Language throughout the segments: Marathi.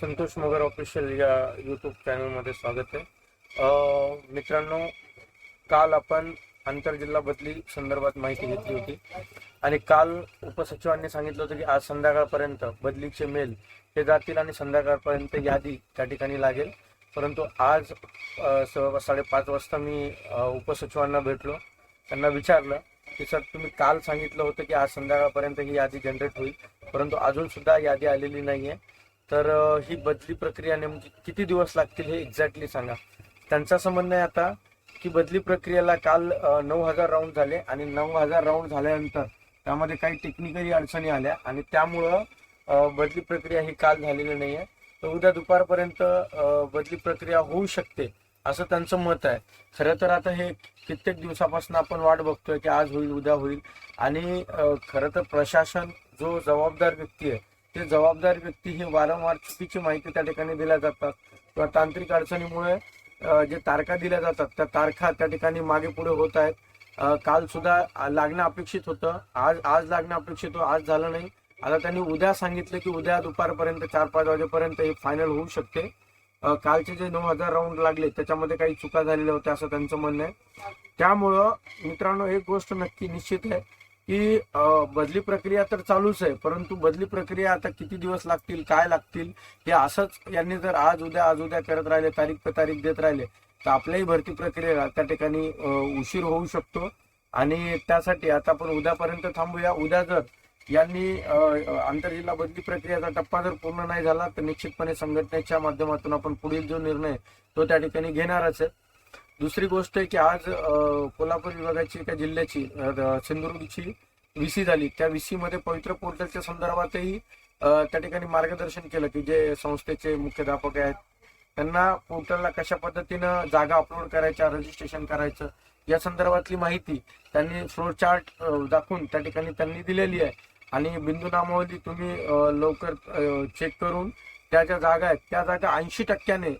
संतोष मगर ऑफिशियल या यूट्यूब चॅनलमध्ये स्वागत आहे. मित्रांनो काल आपण आंतरजिल्हा बदली संदर्भात माहिती घेतली होती. आणि काल उपसचिवांनी सांगितलं होतं की आज संध्याकाळपर्यंत बदलीचे मेल हे जातील आणि संध्याकाळपर्यंत यादी त्या ठिकाणी लागेल. परंतु आज अ, साडेपाच वाजता मी उपसचिवांना भेटलो. त्यांना विचारलं की सर तुम्ही काल सांगितलं होतं की आज संध्याकाळपर्यंत ही यादी जनरेट होईल परंतु अजून सुद्धा यादी आलेली नाही आहे तर ही बदली प्रक्रिया नेमकी किती दिवस लागतील हे एक्झॅक्टली सांगा. त्यांचा संबंध आहे आता की बदली प्रक्रियेला काल नऊ हजार राऊंड झाले आणि नऊ हजार राऊंड झाल्यानंतर त्यामध्ये काही टेक्निकली अडचणी आल्या आणि त्यामुळं बदली प्रक्रिया ही काल झालेली नाही आहे तर उद्या दुपारपर्यंत बदली प्रक्रिया होऊ शकते असं त्यांचं मत आहे. खरं तर आता हे कित्येक दिवसापासून आपण वाट बघतोय की आज होईल उद्या होईल. आणि खरं तर प्रशासन जो जबाबदार व्यक्ती आहे ते जबाबदार व्यक्ती ही वारंवार चुकीची माहिती त्या ठिकाणी दिल्या जातात. किंवा तांत्रिक अडचणीमुळे जे तारखा दिल्या जातात त्या तारखा त्या ठिकाणी मागे पुढे होत आहेत. काल सुद्धा लागणं अपेक्षित होतं. आज आज लागणं अपेक्षित होतं. आज झालं नाही. आता त्यांनी उद्या सांगितलं की उद्या दुपारपर्यंत चार पाच वाजेपर्यंत हे फायनल होऊ शकते. कालचे जे नऊ हजार राऊंड लागले त्याच्यामध्ये काही चुका झालेल्या होत्या असं त्यांचं म्हणणं आहे. त्यामुळं मित्रांनो एक गोष्ट नक्की निश्चित आहे. की बदली प्रक्रिया तर चालूच आहे परंतु बदली प्रक्रिया आता किती दिवस लागतील काय लागतील हे असंच यांनी जर आज उद्या आज उद्या करत राहिले तारीख पे तारीख देत राहिले तर आपल्याही भरती प्रक्रियेला त्या ठिकाणी उशीर होऊ शकतो. आणि त्यासाठी आता आपण उद्यापर्यंत थांबूया. उद्या जर यांनी आंतरजिल्हा बदली प्रक्रियेचा टप्पा जर पूर्ण नाही झाला तर निश्चितपणे संघटनेच्या माध्यमातून आपण पुढील जो निर्णय तो त्या ठिकाणी घेणारच आहे. दुसरी गोष्ट आहे की आज कोल्हापूर विभागाची एका जिल्ह्याची सिंधुदुर्गची सिंधुदुर्गची व्हीसी झाली. त्या व्हीसी मध्ये पवित्र पोर्टलच्या संदर्भातही त्या ठिकाणी मार्गदर्शन केलं की जे संस्थेचे मुख्याध्यापक आहेत त्यांना पोर्टलला कशा पद्धतीनं जागा अपलोड करायच्या रजिस्ट्रेशन करायचं या संदर्भातली माहिती त्यांनी फ्लो चार्ट दाखवून त्या ठिकाणी त्यांनी दिलेली आहे. आणि बिंदू नामावली तुम्ही लवकर चेक करून त्या ज्या जागा आहेत त्या जागा ऐंशी टक्क्याने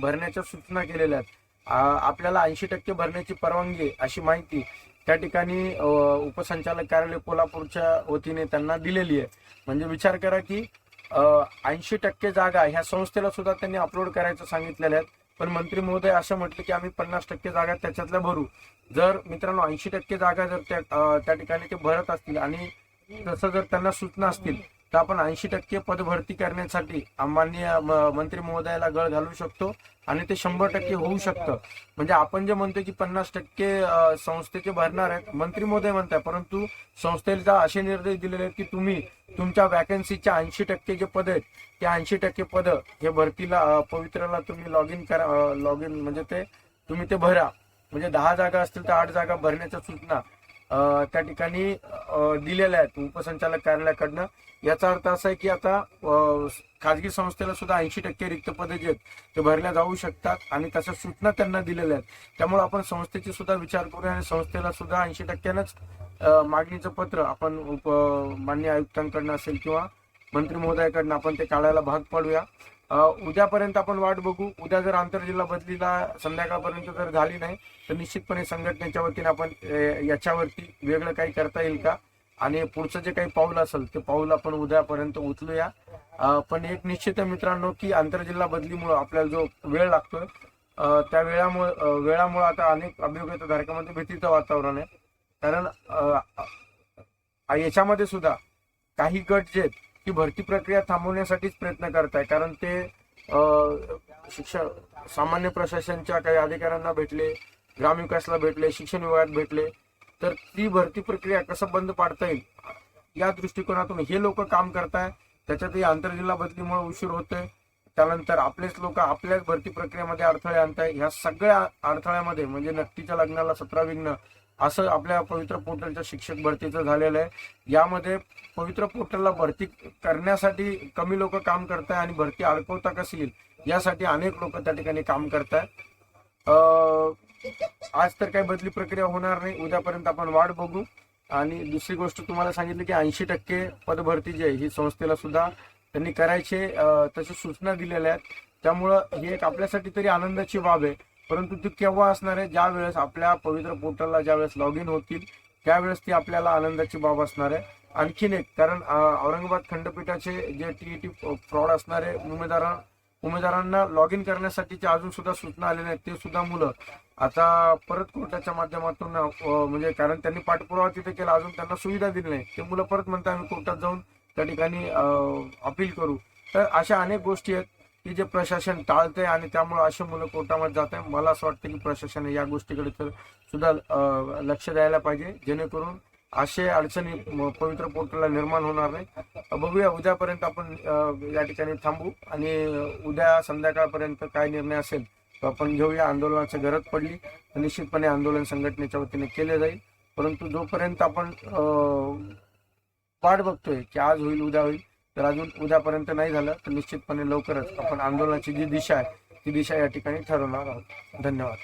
भरण्याच्या सूचना केलेल्या आहेत. आपल्याला ऐंशी टक्के भरण्याची परवानगी अशी माहिती त्या ठिकाणी उपसंचालक कार्यालय कोल्हापूरच्या वतीने त्यांना दिलेली आहे. म्हणजे विचार करा की ऐंशी टक्के जागा ह्या संस्थेला सुद्धा त्यांनी अपलोड करायचं सांगितलेल्या आहेत पण मंत्री महोदय असं म्हटलं की आम्ही पन्नास टक्के जागा त्याच्यातल्या भरू. जर मित्रांनो ऐंशी टक्के जागा जर त्या त्या ठिकाणी ते भरत असतील आणि तसं जर त्यांना सूचना असतील तर आपण ऐंशी टक्के पदभरती करण्यासाठी माननीय म- मंत्री महोदयाला गळ घालू शकतो आणि ते शंभर टक्के होऊ शकतं. म्हणजे आपण जे म्हणतो की पन्नास टक्के संस्थेचे भरणार आहेत मंत्री महोदय म्हणताय परंतु संस्थेला असे निर्देश दिलेले आहेत की तुम्ही तुमच्या वॅकन्सीच्या ऐंशी टक्के जे पद आहेत ते ऐंशी टक्के पद हे भरतीला पवित्राला तुम्ही लॉग इन करा लॉग इन म्हणजे ते तुम्ही ते भरा. म्हणजे दहा जागा असतील तर आठ जागा भरण्याच्या सूचना. त्या ठिकाणी दिलेल्या आहेत उपसंचालक कार्यालयाकडनं याचा अर्थ असा आहे की आता खाजगी संस्थेला सुद्धा ऐंशी टक्के रिक्त पदे जे आहेत ते भरल्या जाऊ शकतात आणि तशा सूचना त्यांना दिलेल्या आहेत. त्यामुळे आपण संस्थेची सुद्धा विचार करूया आणि संस्थेला सुद्धा ऐंशी टक्क्यानंच मागणीचं पत्र आपण उप मान्य आयुक्तांकडनं असेल किंवा मंत्री महोदयाकडनं आपण ते काढायला भाग पडूया. उद्यापर्यंत आपण वाट बघू. उद्या जर आंतरजिल्हा बदलीला संध्याकाळपर्यंत जर झाली नाही तर निश्चितपणे संघटनेच्या वतीने आपण याच्यावरती वेगळं काही करता येईल का? आणि पुढचं जे काही पाऊल असेल ते पाऊल आपण उद्यापर्यंत उचलूया. पण एक निश्चित आहे मित्रांनो की आंतरजिल्हा बदलीमुळे आपल्याला जो वेळ लागतोय त्या वेळामुळे वेळामुळे आता अनेक अभियोग्यता धारकामध्ये भीतीचं वातावरण आहे. कारण याच्यामध्ये सुद्धा काही गट जे ही ती भरती प्रक्रिया थांबवण्यासाठीच प्रयत्न करताय. कारण ते शिक्षा शिक्षण सामान्य प्रशासनच्या काही अधिकाऱ्यांना भेटले ग्रामविकासला भेटले शिक्षण विभागात भेटले तर ती भरती प्रक्रिया कसं बंद पाडता येईल? या दृष्टिकोनातून हे लोक काम करताय. त्याच्यातही आंतरजिल्हा बदलीमुळे उशीर होतोय. त्यानंतर आपलेच लोक आपल्याच भरती प्रक्रियेमध्ये अडथळे आणताय. ह्या सगळ्या अडथळ्यामध्ये म्हणजे नक्कीच्या लग्नाला सतरा विघ्न असं आपल्या पवित्र पोर्टलच्या शिक्षक भरतीचं झालेलं आहे. यामध्ये पवित्र पोर्टलला भरती करण्यासाठी कमी लोक काम करताय आणि भरती अडकवता कशी येईल यासाठी अनेक लोक त्या ठिकाणी काम करत आहेत आज तर काही बदली प्रक्रिया होणार नाही. उद्यापर्यंत आपण वाट बघू. आणि दुसरी गोष्ट तुम्हाला सांगितली की ऐंशी टक्के पदभरती जी आहे ही संस्थेला सुद्धा त्यांनी करायचे अं, तशी सूचना दिलेल्या आहेत. त्यामुळं ही एक आपल्यासाठी तरी आनंदाची बाब आहे. परंतु ते केव्हा असणार आहे? ज्या वेळेस आपल्या पवित्र पोर्टलला ज्या वेळेस लॉग इन होतील त्यावेळेस ती आपल्याला आनंदाची बाब असणार आहे. आणखीन एक कारण औरंगाबाद खंडपीठाचे जे टीईटी फ्रॉड असणारे उमेदवार उमेदवारांना लॉग इन करण्यासाठीचे अजून सुद्धा सूचना आलेल्या आहेत. ते सुद्धा मुलं. आता परत कोर्टाच्या माध्यमातून म्हणजे कारण त्यांनी पाठपुरावा तिथे केला अजून त्यांना सुविधा दिली नाही. ते मुलं परत म्हणतात आम्ही कोर्टात जाऊन त्या ठिकाणी अपील करू. तर अशा अनेक गोष्टी आहेत. की जे प्रशासन टाळतंय आणि त्यामुळे अशी मुलं कोर्टामध्ये जात आहे मला असं वाटतं की प्रशासन या गोष्टीकडे तर सुद्धा लक्ष द्यायला पाहिजे जेणेकरून असे अडचणी पवित्र पोर्टलला निर्माण होणार नाही बघूया उद्यापर्यंत आपण या ठिकाणी थांबू आणि उद्या संध्याकाळपर्यंत काय निर्णय असेल तो आपण घेऊया. आंदोलनाची गरज पडली तर निश्चितपणे आंदोलन संघटनेच्या वतीने केले जाईल. परंतु जोपर्यंत आपण वाट बघतोय की आज होईल उद्या होईल तर अजून उद्यापर्यंत नाही झालं तर निश्चितपणे लवकरच आपण आंदोलनाची जी दिशा आहे ती दिशा या ठिकाणी ठरवणार आहोत. धन्यवाद.